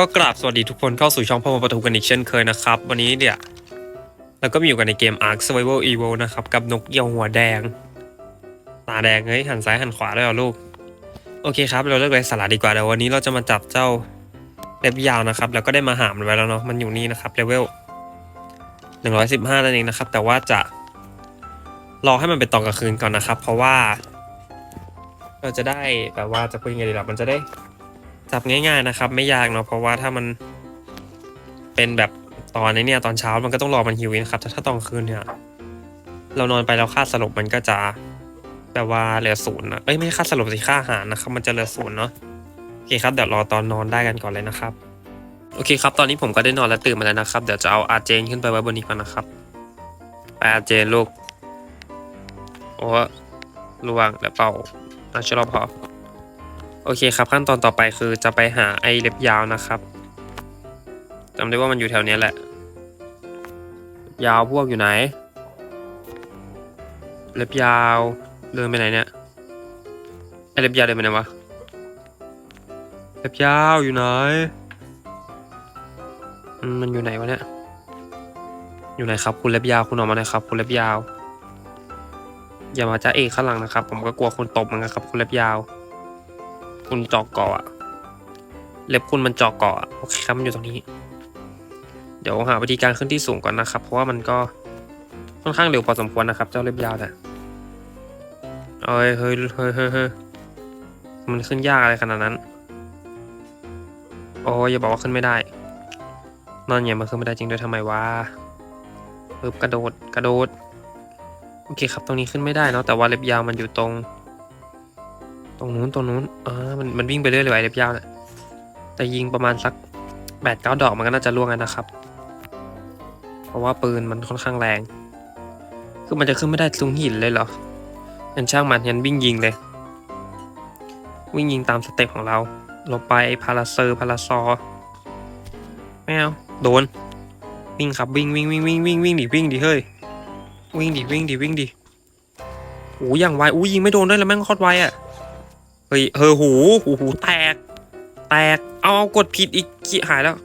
ก็กราบสวัสดีทุกคนเข้าสู่ช่องพ่อมาประตูกันอีกเช่นเคยนะครับ วันนี้เนี่ยเราก็มีอยู่กันในเกม Ark Survival Evo นะครับ กับนกเหยี่ยวหัวแดง ตาแดงเฮ้ยหันซ้ายหันขวาด้วยเหรอลูก โอเคครับ เราเลิกไร้สาระดีกว่าเดี๋ยววันนี้เราจะมาจับเจ้าเล็บยาวนะครับแล้วก็ได้มาหามมันไว้แล้วเนาะมันอยู่นี่นะครับเลเวล115นั่นเองนะครับ แต่ว่าจะรอให้มันเป็นตอนกลางคืนก่อนนะครับ เพราะว่า เราจะได้แบบว่าจะพูดยังไงดีล่ะมันจะได้ จับง่ายๆนะครับ ไม่ยากเนาะเพราะว่าถ้ามันเป็นแบบตอนนี้เนี่ยตอนเช้ามันก็ต้องรอมันหิวนะครับแต่ถ้าตอนคืนเนี่ย เรานอนไปแล้วค่าสลบมันก็จะแบบว่าเหลือศูนย์นะเอ้ยไม่ใช่ค่าสลบสิค่าอาหารนะครับมันจะเหลือศูนย์เนาะโอเคครับเดี๋ยวรอตอนนอนได้กันก่อนเลยนะครับ โอเคครับตอนนี้ผมก็ได้นอนและตื่นมาแล้วนะครับเดี๋ยวจะเอาอาเจนขึ้นไปไว้บนนี้ก่อนนะครับไปอาเจนลูกโอ้ระวังเดี๋ยวเป่าอาชะลอพอ โอเคครับ ขั้นตอนต่อไปคือจะไปหาไอ้เล็บยาวนะครับจำได้ว่ามันอยู่แถวนี้แหละ ยาวพวกอยู่ไหน เล็บยาวเดินไปไหนเนี่ยไอ้เล็บยาวเดินไปไหนวะเล็บยาวอยู่ไหนมมันอยู่ไหนวะเนี่ยอยู่ไหนครับคุณเล็บยาวคุณออกมาหน่อยครับ คุณเล็บยาว อย่ามาจ้าเอกข้างหลังนะครับ ผมก็กลัวคุณตบเหมือนกันครับ คุณเล็บยาว คุณจอกเกาะอะเล็บคุณมันจอกเกาะอะโอเคครับมันอยู่ตรงนี้ เดี๋ยวหาวิธีการขึ้นที่สูงก่อนนะครับ เพราะว่ามันก็ค่อนข้างเร็วพอสมควรนะครับ เจ้าเล็บยาวเนี่ยเอ้ยเฮ้ยเฮ้ยเฮ้ยเฮ้ยมันขึ้นยากอะไรขนาดนั้น โอ้ยอย่าบอกว่าขึ้นไม่ได้นอนไงมันขึ้นไม่ได้จริงด้วยทำไมวะปึ๊บกระโดดกระโดด โอเคครับตรงนี้ขึ้นไม่ได้เนาะแต่ว่าเล็บยาวมันอยู่ตรง ตรงนู้นตรงนู้นอ่ามันมันวิ่งไปเรื่อยเลยไอ้เล็บยาวเนี่ยแต่ยิงประมาณสักแปดเก้าดอกมันก็น่าจะล่วงกันนะครับ เพราะว่าปืนมันค่อนข้างแรง คือมันจะขึ้นไม่ได้ตรงหินเลยเหรอยันช่างมันยันวิ่งยิงเลย วิ่งยิงตามสเต็ปของเราลงไปพาราเซอร์พาราซอร์ไม่เอาโดน วิ่งครับวิ่งวิ่งวิ่งวิ่งวิ่งวิ่งดิวิ่งดิเฮ้ยวิ่งดิวิ่งดิวิ่งดิโอ้ยอย่างไวอู้ยิงไม่โดนด้วยแล้วแม่งโคตรไวอะ เฮ้ยเฮอหูหูหูแตก แตก เอากดผิดอีกขี้หายแล้ว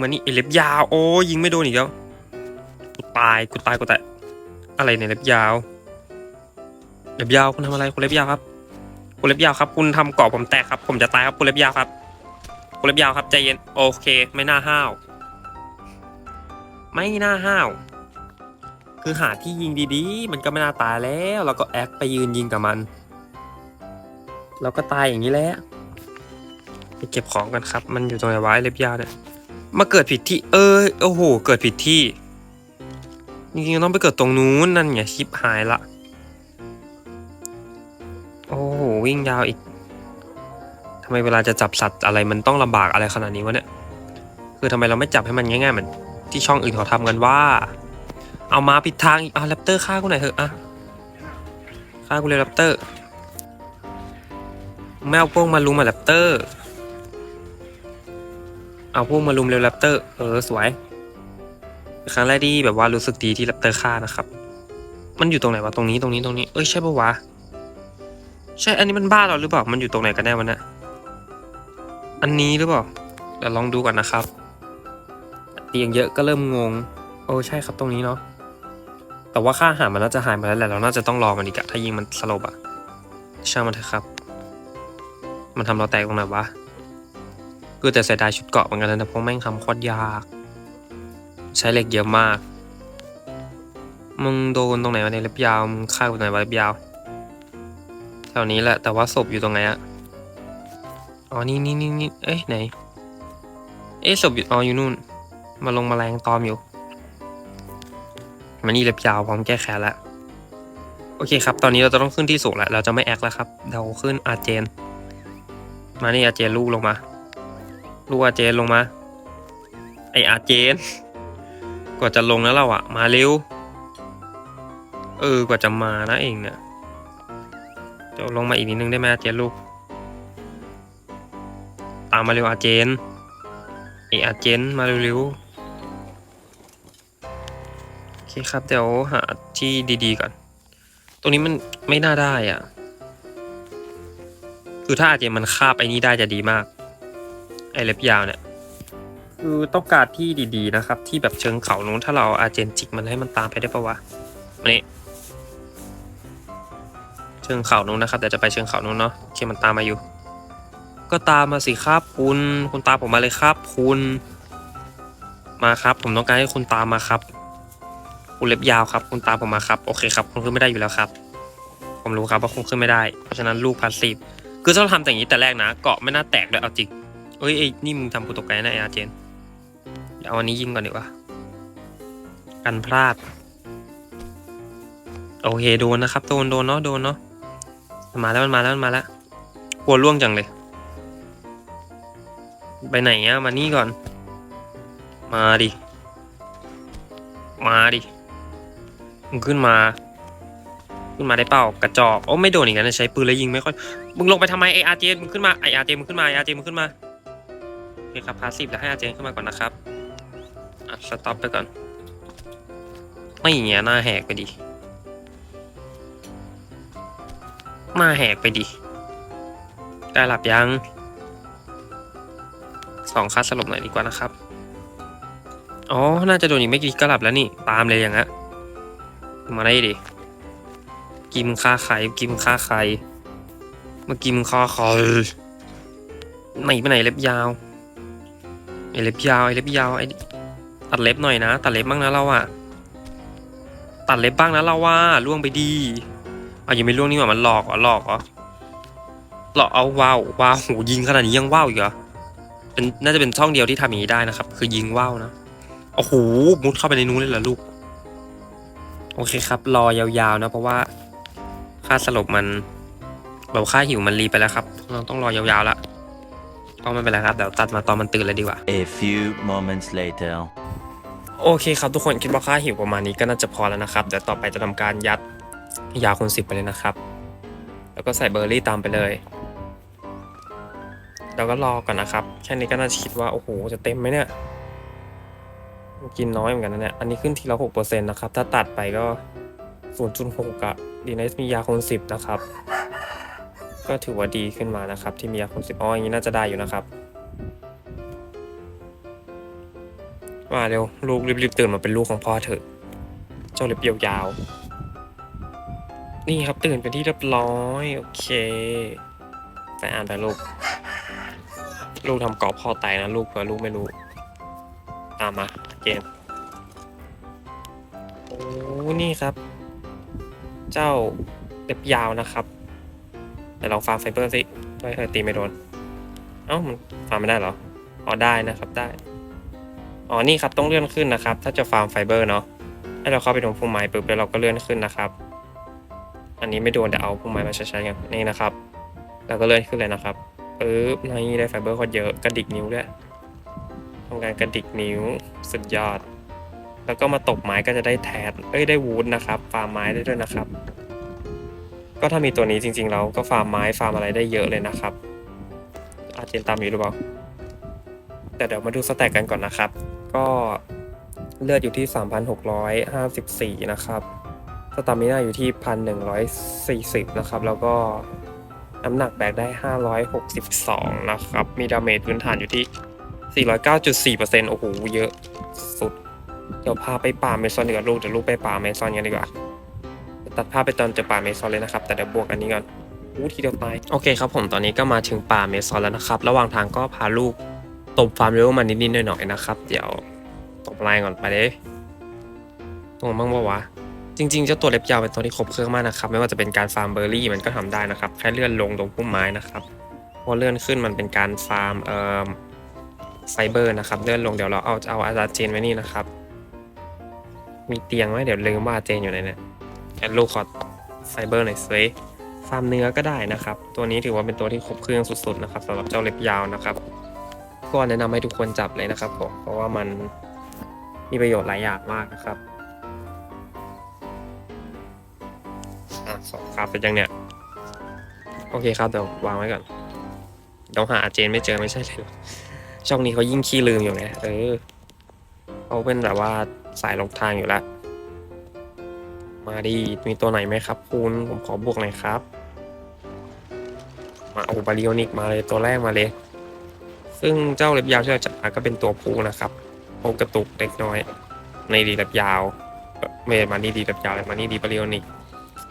มือนนี่เล็บยาว โอ้ยิงไม่โดนอีกแล้วกูตายกูตายกูตายอะไรเนี่ยเล็บยาว เล็บยาวคุณทำอะไรคุณเล็บยาวครับคุณเล็บยาวครับ คุณทำเกาะผมแตกครับ ผมจะตายครับคุณเล็บยาวครับคุณเล็บยาวครับใจเย็นโอเค ไม่น่าห้าว ไม่น่าห้าวคือหาที่ยิงดีๆ มันก็ไม่น่าตายแล้วเราก็แอคไปยืนยิงกับมัน เราก็ตายอย่างนี้แหละไปเก็บของกันครับ มันอยู่ตรงไหนวะไอ้เล็บยาวเนี่ยมาเกิดผิดที่ เออโอ้โหเกิดผิดที่จริงๆต้องไปเกิดตรงนู้นนั่นไงชิปหายละโอ้โหวิ่งยาวอีกทำไมเวลาจะจับสัตว์อะไรมันต้องลำบากอะไรขนาดนี้วะเนี่ยคือทำไมเราไม่จับให้มันง่ายๆเหมือนที่ช่องอื่นเขาทำกันว่า เอามาผิดทางอีกอะแรปเตอร์ฆ่ากูหน่อยเถอะอะฆ่ากูเลยแรปเตอร์ แมวพวกมาลุมมาแรปเตอร์ เอาพวกมาลุมเร็วแรปเตอร์ เออสวยครั้งแรกที่แบบว่ารู้สึกดีที่แรปเตอร์ฆ่านะครับ มันอยู่ตรงไหนวะตรงนี้ตรงนี้ตรงนี้ เอ้ยใช่ปะวะ ใช่อันนี้มันบ้าเราหรือเปล่า มันอยู่ตรงไหนกันแน่วะเนี่ยอันนี้หรือเปล่าเดี๋ยวลองดูก่อนนะครับเตียงเยอะก็เริ่มงง โอ้ใช่ครับตรงนี้เนาะ แต่ว่าค่าอาหารมันน่าจะหายไปแล้วแหละ เราน่าจะต้องรอมันอีกอะถ้ายิงมันสลบอะช่างมันเถอะครับ มันทำเราแตกตรงไหนวะคือแต่เสียดายชุดเกาะเหมือนกันนะเพราะแม่งทำโคตรยาก ใช้เหล็กเยอะมาก มึงโดนตรงไหนวะเนี่ยเล็บยาวมึงฆ่าตรงไหนวะเล็บยาว แถวนี้แหละแต่ว่าศพอยู่ตรงไหนอะอ๋อนี่นี่นี่นี่เอ้ยไหน เอ๊ะศพอยู่อ๋ออยู่นู่น มาลงมาแรงตอมอยู่มานี่เล็บยาวพร้อมแก้แค้นแล้วโอเคครับ ตอนนี้เราจะต้องขึ้นที่สูงแล้ว เราจะไม่แอคแล้วครับ เราขึ้นอาเจน มานี่อาเจนลูกลงมา ลูกอาเจนลงมา ไออาเจนกว่าจะลงแล้วเราอะมาเร็ว เออกว่าจะมานะเองเนี่ยเดี๋ยวลงมาอีกนิดนึงได้ไหมอาเจนลูก ตามมาเร็วอาเจนไออาเจนมาเร็วๆโอเคครับเดี๋ยวหาที่ดีๆก่อน ตรงนี้มันไม่น่าได้อะ คือถ้าอาเจนมันคาบไอ้นี้ได้จะดีมาก ไอเล็บยาวเนี่ย คือต้องการที่ดีๆนะครับ ที่แบบเชิงเขานู้นถ้าเราอาอาเจนจิกมันให้มันตามไปได้ปะวะมานี่เชิงเขานู้นนะครับเดี๋ยวจะไปเชิงเขานู้นเนาะโอเคมันตามมาอยู่ ก็ตามมาสิครับคุณคุณตามผมมาเลยครับ คุณมาครับ ผมต้องการให้คุณตามมาครับ คุณเล็บยาวครับ คุณตามผมมาครับ โอเคครับ คุณขึ้นไม่ได้อยู่แล้วครับ ผมรู้ครับว่าคุณขึ้นไม่ได้ เพราะฉะนั้นลูกพาสซีฟ คือถ้าเราทำแต่อย่างนี้แต่แรกนะ เกาะไม่น่าแตกเลยเอาจริงเอ้ยไอ้นี่มึงทำกูตกใจนะไอ้อาเจนเดี๋ยวเอาอันนี้ยิงก่อนดีกว่ากันพลาด โอเคโดนนะครับโดนโดนเนาะโดนเนาะมาแล้วมันมาแล้วมันมาแล้วกลัวล่วงจังเลย ไปไหนเงี้ยมานี่ก่อน มาดิ มาดิมึงขึ้นมา ขึ้นมาได้เปล่ากระจอกโอ้ไม่โดนอีกแล้วนะใช้ปืนแล้วยิงไม่ค่อยมึงลงไปทำไมไออาร์เจมึงขึ้นมาไออาร์เจมึงขึ้นมาไออาร์เจมึงขึ้นมาโอเคครับพาสซีฟแล้วให้อาร์เจขึ้นมาก่อนนะครับอะสต็อปไปก่อนไม่อย่างเงี้ยหน้าแหกไปดิหน้าแหกไปดิได้หลับยังสองคัดสลบหน่อยดีกว่านะครับอ๋อ น่าจะโดนอีกไม่กี่ก็หลับแล้วนี่ ตามเลยอย่างเงี้ยมาได้ดิ กิมค่าไข่กิมค่าไข่เมื่อกี้มึงค่าไข่ไหนไปไหนเล็บยาวไอเล็บยาวไอเล็บยาวไอตัดเล็บหน่อยนะ ตัดเล็บบ้างนะเราอะตัดเล็บบ้างนะเราว่าล่วงไปดีอะยังไม่ล่วงนี่หว่ามันหลอกเหรอหลอกเหรอหลอกเอาว้าวว้าวโหยิงขนาดนี้ยังว้าวอีกเหรอเป็นน่าจะเป็นช่องเดียวที่ทำอย่างนี้ได้นะครับ คือยิงว้าวนะโอ้โหมุดเข้าไปในนู้นเลยเหรอลูก โอเคครับ รอยาวๆนะเพราะว่า ค่าสลบมันแบบค่าหิวมันรีไปแล้วครับ เราต้องรอยาวๆละก็ไม่เป็นไรครับเดี๋ยวตัดมาตอนมันตื่นเลยดีกว่า A few moments later. โอเคครับทุกคนคิดว่าค่าหิวประมาณนี้ก็น่าจะพอแล้วนะครับเดี๋ยวต่อไปจะทำการยัดยาคูณสิบไปเลยนะครับ แล้วก็ใส่เบอร์รี่ตามไปเลยแล้วก็รอก่อนนะครับ แค่นี้ก็น่าจะคิดว่าโอ้โหจะเต็มไหมเนี่ยกินน้อยเหมือนกันนะเนี่ยอันนี้ขึ้นทีละหกเปอร์เซ็นต์นะครับ ถ้าตัดไปก็ ศูนย์จุดหกอะดีนมียาคูณสิบนะครับ ก็ถือว่าดีขึ้นมานะครับ ที่มียาคูณสิบอ๋ออย่างนี้น่าจะได้อยู่นะครับ มาเร็ว ลูกรีบๆตื่นมาเป็นลูกของพ่อเถอะ เจ้าเล็บยาวๆ นี่ครับตื่นเป็นที่เรียบร้อย โอเคไปอ่านไปลูก ลูกทำกรอบพ่อไตนะลูกเผื่อลูกไม่รู้ตามมาเกมโอ้นี่ครับ เจ้าเล็บยาวนะครับเดี๋ยวลองฟาร์มไฟเบอร์สิไม่เคยตีไม่โดน เอ้ามันฟาร์มไม่ได้เหรอ อ๋อได้นะครับได้ อ๋อนี่ครับต้องเลื่อนขึ้นนะครับ ถ้าจะฟาร์มไฟเบอร์เนาะ ให้เราเข้าไปตรงพุ่มไม้ปุ๊บแล้วเราก็เลื่อนขึ้นนะครับ อันนี้ไม่โดนแต่เอาพุ่มไม้มาใช้ๆกันนี่นะครับแล้วก็เลื่อนขึ้นเลยนะครับปุ๊บนี่ได้ไฟเบอร์โคตรเยอะกระดิกนิ้วด้วยทำการกระดิกนิ้วสุดยอด แล้วก็มาตกไม้ก็จะได้แทนเอ้ยได้วูดนะครับ ฟาร์มไม้ได้ด้วยนะครับ ก็ถ้ามีตัวนี้จริงๆเราก็ฟาร์มไม้ฟาร์มอะไรได้เยอะเลยนะครับ อาเจนตามอยู่หรือเปล่า แต่เดี๋ยวมาดูสแต็กกันก่อนนะครับ ก็เลือดอยู่ที่ 3,654 นะครับ สตามิน่าอยู่ที่ 1,140 นะครับ แล้วก็น้ำหนักแบกได้ 562 นะครับ มีดาเมจพื้นฐานอยู่ที่ 409.4%โอ้โห เยอะสุด ดี๋ยวพาไปป่าเมซอนดีกว่าลูกเดี๋ยวลูกไปป่าเมซอนกันดีกว่าตัดภาพไปตอนเจอป่าเมซอนเลยนะครับ แต่เดี๋ยวบวกอันนี้ก่อนอู้ทีเดียวตายโอเคครับผมตอนนี้ก็มาถึงป่าเมซอนแล้วนะครับ ระหว่างทางก็พาลูกตบฟาร์มเร็วมานิดๆหน่อยๆนะครับ เดี๋ยวตบลายก่อนไปเลยตรงบ้างปะวะจริงๆเจ้าตัวเล็บยาวเป็นตัวที่ครบเครื่องมากนะครับ ไม่ว่าจะเป็นการฟาร์มเบอร์รี่มันก็ทำได้นะครับ แค่เลื่อนลงตรงพุ่มไม้นะครับพอเลื่อนขึ้นมันเป็นการฟาร์มเอ่อไฟเบอร์นะครับ เลื่อนลงเดี๋ยวเราเอาเอาอาจารย์เจนไว้นี่นะครับ มีเตียงไหมเดี๋ยวลืมว่าเจนอยู่ไหนเนี่ยแอดลูกขอไฟเบอร์หน่อยสิฟาร์มเนื้อก็ได้นะครับ ตัวนี้ถือว่าเป็นตัวที่ครบเครื่องสุดๆนะครับสำหรับเจ้าเล็บยาวนะครับ ก็แนะนำให้ทุกคนจับเลยนะครับผมเพราะว่ามันมีประโยชน์หลายอย่างมากนะครับอะสองครับเป็นยังเนี่ย โอเคครับเดี๋ยววางไว้ก่อนเดี๋ยวหาอาเจนไม่เจอไม่ใช่เลยช่องนี้เขายิ่งขี้ลืมอยู่ไงเออเขาเป็นแบบว่า สายหลงทางอยู่แล้ว มาดีมีตัวไหนไหมครับ คุณผมขอบวกหน่อยครับ มาโอบาริโอนิกมาเลยตัวแรกมาเลย ซึ่งเจ้าเล็บยาวที่เราจับมาก็เป็นตัวผู้นะครับโอกระตุกเล็กน้อย ในดีเล็บยาวเอ่ไม่มานี่ดีเล็บยาวเลยมานี่ดีปริโอนิก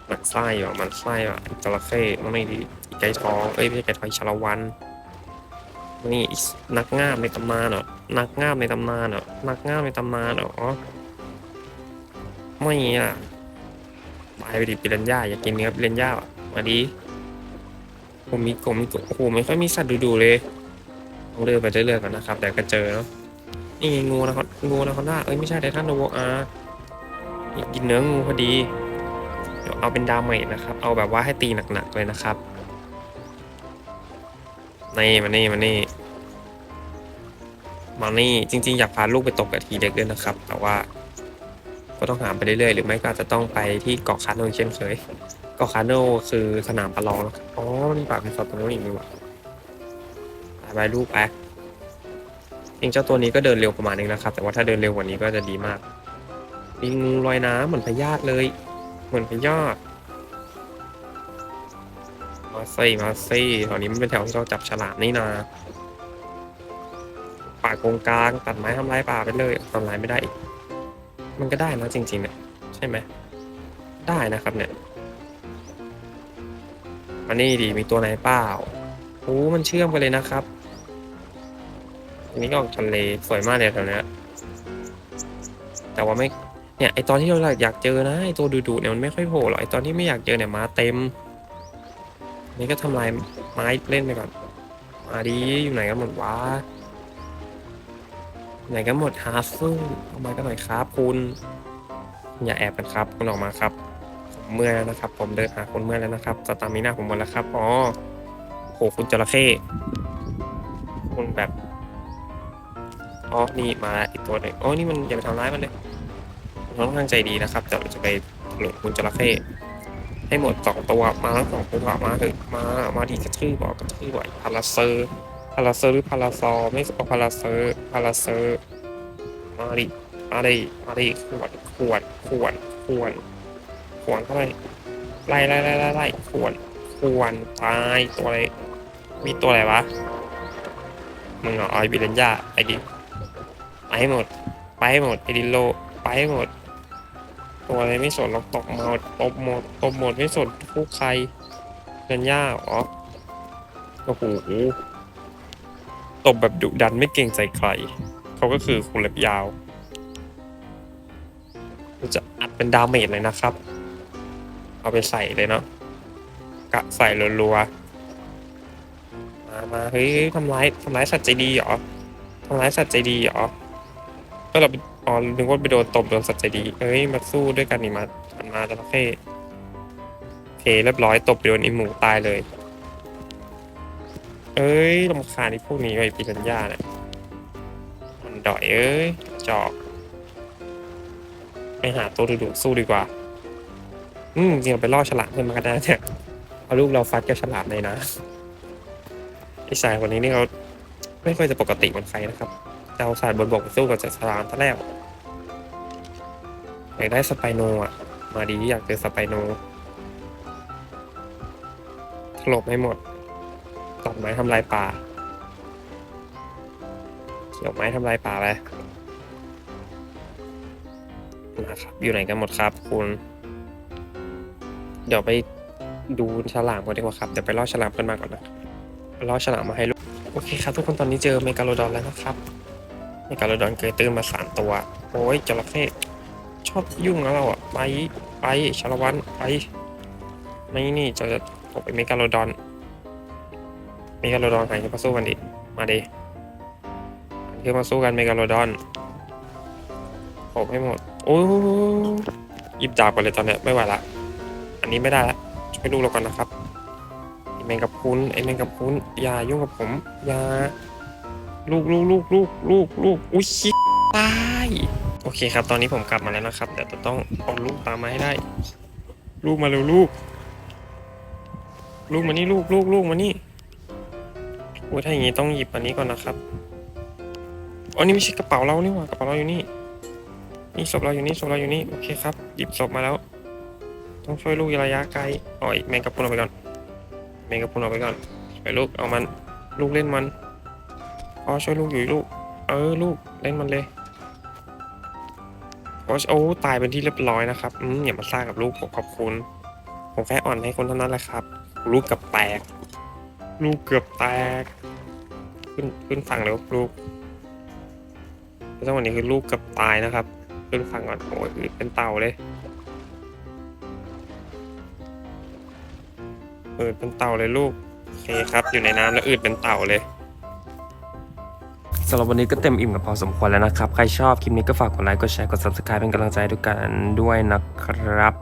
มันไส้ว่ะมันไส้ว่ะจระเข้มันไม่ดีไก่ทองเอ้ยไม่ใช่ไก่ทองชาละวันนี่นักง่ามในตำนานเหรอนักง่ามในตำนานเหรอนักง่ามในตำนานเหรอ ไม่อะตายไปดิปิรันย่าอยากกินเนื้อปิรันย่าอะมาดีผมมีกลมมีกลโอ้โหไม่ค่อยมีสัตว์ดูๆเลยต้องเดินไปเรื่อยๆก่อนนะครับเดี๋ยวก็เจอเนาะนี่ไงงูนะครับงูนะคอนด้าเอ้ยไม่ใช่ไททันโนโวอาร์กินเนื้องูพอดีเดี๋ยวเอาเป็นดาเมจนะครับ เอาแบบว่าให้ตีหนักๆเลยนะครับนี่มานี่มานี่มานี่จริง ๆ อยากพาลูกไปตกกับทีเด็กด้วยนะครับ แต่ว่า ก็ต้องหามไปเรื่อยๆ หรือไม่ก็อาจจะต้องไปที่เกาะคาโนเช่นเคย เกาะคาโนคือสนามประลองนะครับอ๋อมันมีปากเป็นสัตว์ตัวนู้นอีกนี่หว่าไปไปลูกไปจริงเจ้าตัวนี้ก็เดินเร็วประมาณนึงนะครับ แต่ว่าถ้าเดินเร็วกว่านี้ก็จะดีมากมีงูลอยน้ำเหมือนพญาติเลย เหมือนพญาติมาซี่มาซี่แถวนี้มันเป็นแถวที่เราจับฉลามนี่นาป่าโกงกลางตัดไม้ทำลายป่าไปเลยทำลายไม่ได้อีก มันก็ได้นะจริงๆเนี่ยใช่ไหมได้นะครับเนี่ยมานี่ดีมีตัวไหนเปล่าโอ้มันเชื่อมกันเลยนะครับ อันนี้ก็ออกทะเลสวยมากเลยแถวนี้แต่ว่าไม่เนี่ยไอตอนที่เราอยากเจอนะไอตัวดุๆเนี่ยมันไม่ค่อยโผล่หรอกไอตอนที่ไม่อยากเจอเนี่ยมาเต็มนนี่ก็ทำลายไม้เล่นไปก่อนมาดีอยู่ไหนกันหมดวะ ไหนกันหมดฮาร์ซึ่งเอามากันหน่อยครับคุณ อย่าแอบกันครับคุณออกมาครับผมเมื่อยแล้วนะครับ ผมเดินหาคนเมื่อยแล้วนะครับสตามิน่าผมหมดแล้วครับอ๋อโหคุณจระเข้คุณแบบอ๋อนี่มาอีกตัวหนึ่งอ๋อนี่มันอย่าไปทำร้ายมันเลยค่อนข้างใจดีนะครับแต่เราจะไปถลุคุณจระเข้ให้หมดสองตัวมาแล้วสองตัวมาเถอะมามาดีกระทืบบอกกระทืบบ่อยพาราเซอร์ พาราเซอร์หรือพาราซอร์ไม่เอาพาราเซอร์พาราเซอร์มาดิมาดิมาดิขวดขวดขวดขวดขวดเข้าไปไล่ไล่ไล่ไล่ไล่ขวดขวดตายตัวอะไรมีตัวอะไรวะมึงเหรอไอ้บิเลนยาไอ้ดิไปให้หมด ไปให้หมดไอดิโลไปให้หมด ตัวอะไรไม่สนหรอกตกหมดตบหมดตบหมดไม่สนคู่ใครเงินย่าเหรอโอ้โห ตบแบบดุดันไม่เกรงใจใคร เขาก็คือคุณเล็บยาวเราจะอัดเป็นดาเมจเลยนะครับ เอาไปใส่เลยเนาะกะใส่รัวๆมามาเฮ้ยทำร้ายทำร้ายสัตว์ใจดีเหรอทำร้ายสัตว์ใจดีเหรอก็เราไปอ๋อนึกว่าไปโดนตบโดนสัตว์ใจดีเอ้ยมาสู้ด้วยกันนี่มาหันมาจระเข้โอเคเรียบร้อยตบไปโดนไอหมูตายเลย เอ้ยลำคาญไอ้พวกนี้ไอ้ปีนัญญาเนี่ยมันดอยเอ้ยจอก ไปหาตัวดุๆสู้ดีกว่า อืมจริงๆเราไปล่อฉลามขึ้นมาก็ได้เนี่ยเอาลูกเราฟัดกับฉลามเลยนะไอ้สายคนนี้นี่เขาไม่ค่อยจะปกติเหมือนใครนะครับจะเอาสายบนบกไปสู้กับจัสลามท่าแล้วอยากได้สไปโนอะ มาดีอยากเจอสไปโนถลบให้หมด ตัดไม้ทำลายป่าเกี่ยวไม้ทำลายป่าไปนะครับอยู่ไหนกันหมดครับ คุณ เดี๋ยวไปดูฉลามก่อนดีกว่าครับ เดี๋ยวไปล่อฉลามกันมาก่อนนะล่อฉลามมาให้ลูกโอเคครับ ทุกคนตอนนี้เจอเมกาโลดอนแล้วนะครับเมกาโลดอนเกยตื้นมาสามตัว โอ้ยจระเข้ชอบยุ่งแล้วเราอะไปไปชาละวันไปไม่นี่จะตกไปเมกาโลดอน มกาโลดอนหายขึ้นมาสู้กันดิมาดิขึ้นมาสู้กันเมกาโลดอนโอบให้หมดโอ้ยหยิบดาบกันเลยตอนเนี้ยไม่ไหวละ อันนี้ไม่ได้ละช่วยลูกเราก่อนนะครับไอ้แมงกับคุณไอ้แมงกับคุณอย่ายุ่งกับผมอย่าลูกลูกลูกลูกลูกลูกอุ้ยชิบตายโอเคครับ ตอนนี้ผมกลับมาแล้วนะครับเดี๋ยวจะต้องเอาลูกตามมาให้ได้ ลูกมาเร็วลูก ลูกมานี่ลูกลูกลูกมานี่ อุ้ยถ้าอย่างงี้ต้องหยิบอันนี้ก่อนนะครับอ๋อนี่ไม่ใช่กระเป๋าเรานี่หว่ากระเป๋าเราอยู่นี่ นี่ศพเราอยู่นี่ศพเราอยู่นี่โอเคครับ หยิบศพมาแล้ว ต้องช่วยลูกระยะไกลอ๋อแมงกะพรุนเอาไปก่อนเมงกะพรุนเอาไปก่อนไปลูกเอามันลูกเล่นมันพ่อช่วยลูกอยู่ลูก เออลูกเล่นมันเลยโอ้โอ้ตายเป็นที่เรียบร้อยนะครับอืมอย่ามาซ่ากับลูกผมขอบคุณ ผมแค่อ่อนให้คนเท่านั้นแหละครับ ลูกกือบแตก ลูกเกือบแตก ขึ้นขึ้นฝั่งเร็วลูกจังหวะนี้คือลูกเกือบตายนะครับ ขึ้นฝั่งก่อนโอ้ยอืดเป็นเต่าเลยอืดเป็นเต่าเลยลูกโอเคครับ อยู่ในน้ำแล้วอืดเป็นเต่าเลยสำหรับวันนี้ก็เต็มอิ่มกับพอสมควรแล้วนะครับ ใครชอบคลิปนี้ก็ฝากกดไลค์ กดแชร์ กด subscribe เป็นกำลังใจทุกกันด้วยนะครับ